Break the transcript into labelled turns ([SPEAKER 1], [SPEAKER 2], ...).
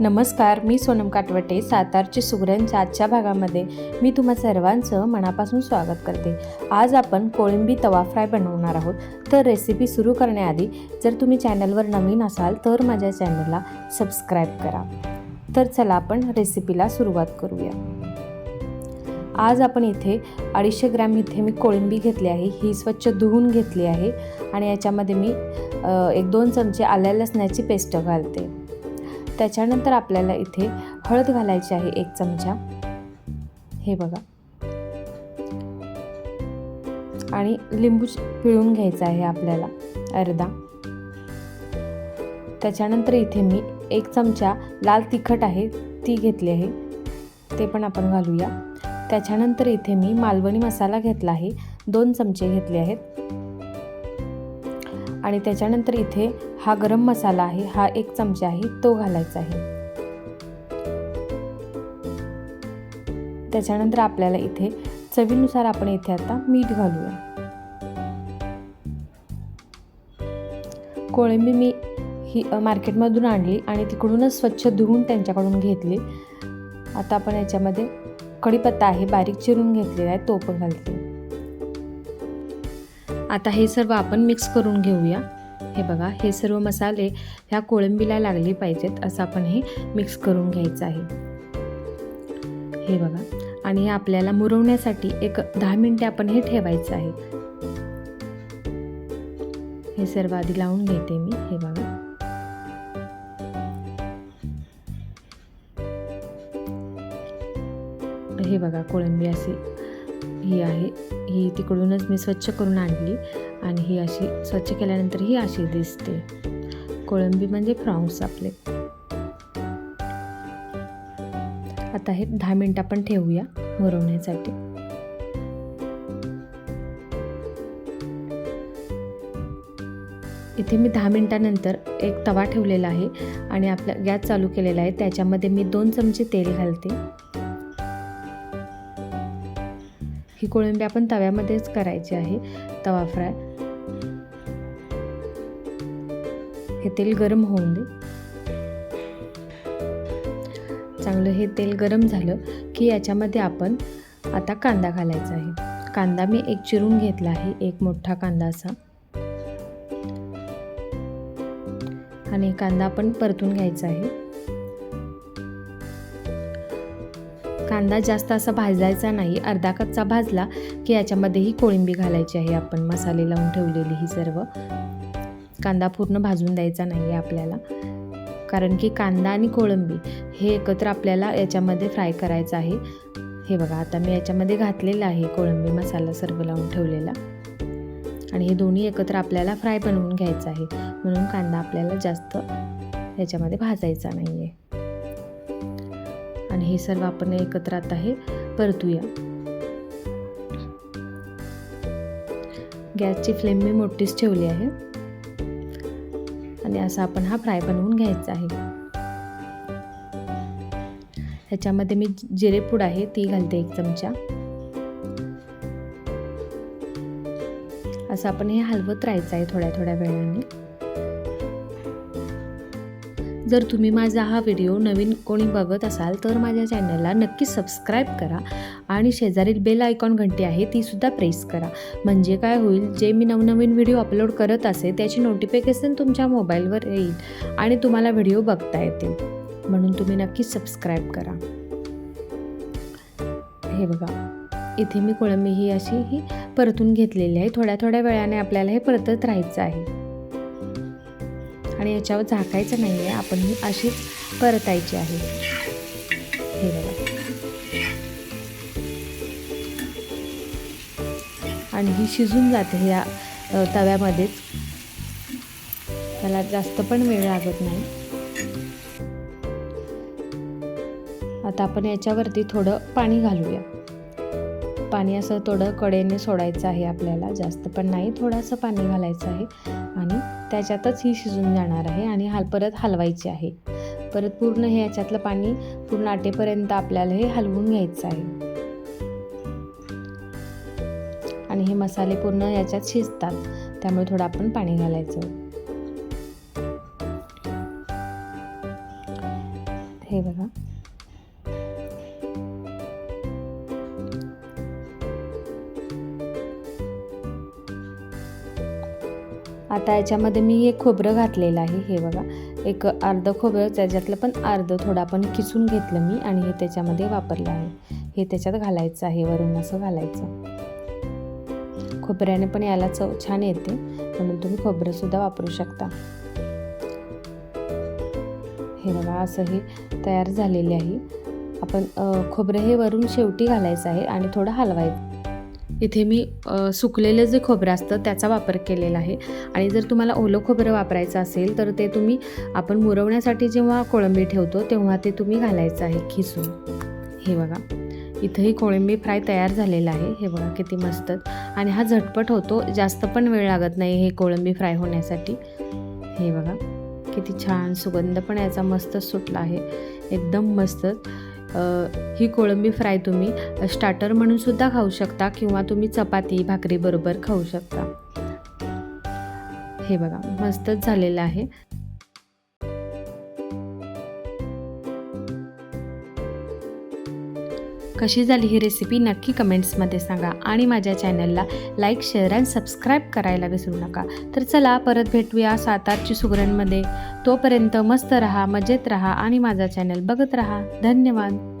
[SPEAKER 1] नमस्कार मी सोनम काटवटे सातारची सुगऱ्यांच्या आजच्या भागामध्ये. मी तुम्हा सर्वांचं मनापासून स्वागत करते. आज आपण कोळंबी तवा फ्राय बनवणार आहोत. तर रेसिपी सुरू करण्याआधी जर तुम्ही चॅनलवर नवीन असाल तर माझ्या चॅनलला सबस्क्राईब करा. तर चला आपण रेसिपीला सुरुवात करूया. आज आपण इथे अडीचशे ग्रॅम इथे मी कोळंबी घेतली आहे. ही स्वच्छ धुवून घेतली आहे आणि याच्यामध्ये मी एक दोन चमचे आल्या लसणाची पेस्ट घालते. त्याच्यानंतर आपल्याला इथे हळद घालायची आहे एक चमचा. हे बघा. आणि लिंबू पिळून घ्यायचा आहे आपल्याला अर्धा. त्याच्यानंतर इथे मी एक चमचा लाल तिखट आहे ती घेतली आहे. ते पण आपण घालूया. त्याच्यानंतर इथे मी मालवणी मसाला घेतला आहे दोन चमचे घेतले आहेत. आणि त्याच्यानंतर इथे हा गरम मसाला आहे हा एक चमचा आहे तो घालायचा आहे. त्याच्यानंतर आपल्याला इथे चवीनुसार आपण इथे आता मीठ घालूया. कोळंबी मी ही मार्केटमधून आणली आणि तिकडूनच स्वच्छ धुवून त्यांच्याकडून घेतली. आता आपण याच्यामध्ये कढीपत्ता आहे बारीक चिरून घेतलेला आहे तो पण घालते. आता हे सर्व आपण मिक्स करून घेऊया. हे बघा हे सर्व मसाले ह्या कोळंबीला लागले पाहिजेत असं आपण हे मिक्स करून घ्यायचं आहे. हे बघा आणि हे आपल्याला मुरवण्यासाठी एक दहा मिनटे आपण हे ठेवायचं आहे. हे सर्व आधी लावून घेते मी हे बघा. हे बघा कोळंबी असे ही आहे. ही तिकडूनच मी स्वच्छ करून आणली आणि ही अशी स्वच्छ केल्यानंतर ही अशी दिसते. कोळंबी म्हणजे प्रॉन्स आपले. आता हे दहा मिनटं आपण ठेवूया मुरवण्यासाठी. इथे मी दहा मिनटानंतर एक तवा ठेवलेला आहे आणि आपला गॅस चालू केलेला आहे. त्याच्यामध्ये मी दोन चमचे तेल घालते. ही कोळंबी आपण तव्यामध्येच करायची आहे. तवा फ्राय. हे तेल गरम होऊन दे. चांगलं हे तेल गरम झालं की याच्यामध्ये आपण आता कांदा घालायचा आहे. कांदा मी एक चिरून घेतला आहे एक मोठा कांदा असा. आणि कांदा आपण परतून घ्यायचा आहे. कांदा जास्त असा भाजायचा नाही अर्धा कच्चा भाजला की याच्यामध्ये ही कोळिंबी घालायची आहे. आपण मसाले लावून ठेवलेली ही सर्व. कांदा पूर्ण भाजून द्यायचा नाही आहे आपल्याला. कारण की कांदा आणि कोळंबी हे एकत्र आपल्याला याच्यामध्ये फ्राय करायचं आहे. हे बघा आता मी याच्यामध्ये घातलेलं आहे कोळंबी मसाला सर्व लावून ठेवलेला. आणि हे दोन्ही एकत्र आपल्याला फ्राय बनवून घ्यायचं आहे. म्हणून कांदा आपल्याला जास्त याच्यामध्ये भाजायचा नाही आहे हे सर्व आपण एकत्र आता हे परतूया. गॅसची फ्लेम मी मोठीच ठेवली आहे. आणि असा आपण हा फ्राय बनवून घ्यायचा आहे. ह्याच्यामध्ये मी जिरेपूड आहे ती घालते एक चमचा. असं आपण हे हलवत राहायचं आहे थोड्या थोड्या वेळाने. जर तुम्ही माझा हा व्हिडिओ नवीन कोणी बघत असाल तर माझ्या चॅनलला नक्की सबस्क्राईब करा आणि शेजारील बेल आयकॉन घंटी आहे तीसुद्धा प्रेस करा. म्हणजे काय होईल जे मी नवनवीन व्हिडिओ अपलोड करत असे त्याची नोटिफिकेशन तुमच्या मोबाईलवर येईल आणि तुम्हाला व्हिडिओ बघता येतील. म्हणून तुम्ही नक्की सबस्क्राईब करा. हे बघा इथे मी कोळंबी ही अशी ही परतून घेतलेली आहे. थोड्या थोड्या वेळाने आपल्याला हे परतत राहायचं आहे. आणि याच्यावर झाकायचं नाही आहे. आपण ही अशीच परतायची आहे. हे बघा. आणि ही शिजून जाते या तव्यामध्येच. त्याला जास्त पण वेळ लागत नाही. आता आपण याच्यावरती थोडं पाणी घालूया. पाणी असं थोडं कडेने सोडायचं आहे आपल्याला जास्त पण नाही थोडंसं पाणी घालायचं आहे. आणि त्याच्यातच ही शिजून जाणार आहे आणि हाल परत हलवायची आहे. परत पूर्ण हे याच्यातलं पाणी पूर्ण आटेपर्यंत आपल्याला हे हलवून घ्यायचं आहे. आणि हे मसाले पूर्ण याच्यात शिजतात. त्यामुळे थोडं आपण पाणी घालायचं. हे बघा. आता याच्यामध्ये मी हे खोबरं घातलेलं आहे हे बघा. एक अर्धं खोबरं त्याच्यातलं पण अर्धं थोडं आपण किसून घेतलं मी आणि हे त्याच्यामध्ये वापरलं आहे. हे त्याच्यात घालायचं आहे वरून असं घालायचं. खोबऱ्याने पण याला चव छान येते म्हणून तुम्ही खोबरंसुद्धा वापरू शकता. हे बघा असं हे तयार झालेले आहे. आपण खोबरं हे वरून शेवटी घालायचं आहे आणि थोडं हलवायचं. इथे मी सुकलेलं जे खोबरं असतं त्याचा वापर केलेला आहे. आणि जर तुम्हाला ओलं खोबरं वापरायचं असेल तर ते तुम्ही आपण मुरवण्यासाठी जेव्हा कोळंबी ठेवतो तेव्हा ते तुम्ही घालायचं आहे खिसून. हे बघा. इथंही कोळंबी फ्राय तयार झालेला आहे. हे बघा किती मस्त. आणि हा झटपट होतो. जास्त पण वेळ लागत नाही हे कोळंबी फ्राय होण्यासाठी. हे बघा. किती छान सुगंध पण याचा मस्त सुटला आहे. एकदम मस्तच ही कोळंबी फ्राय तुम्ही स्टार्टर म्हणून सुद्धा खाऊ शकता किंवा तुम्ही चपाती भाकरीबरोबर खाऊ शकता. हे बघा मस्तच झालेलं आहे. कशी झाली ही रेसिपी नक्की कमेंट्समध्ये सांगा. आणि माझ्या चॅनलला लाईक शेअर अँड सबस्क्राईब करायला विसरू नका. तर चला परत भेटूया सातारची सुगरणमध्ये तोपर्यंत मस्त रहा मजेत रहा आणि माझा चॅनल बघत रहा. धन्यवाद.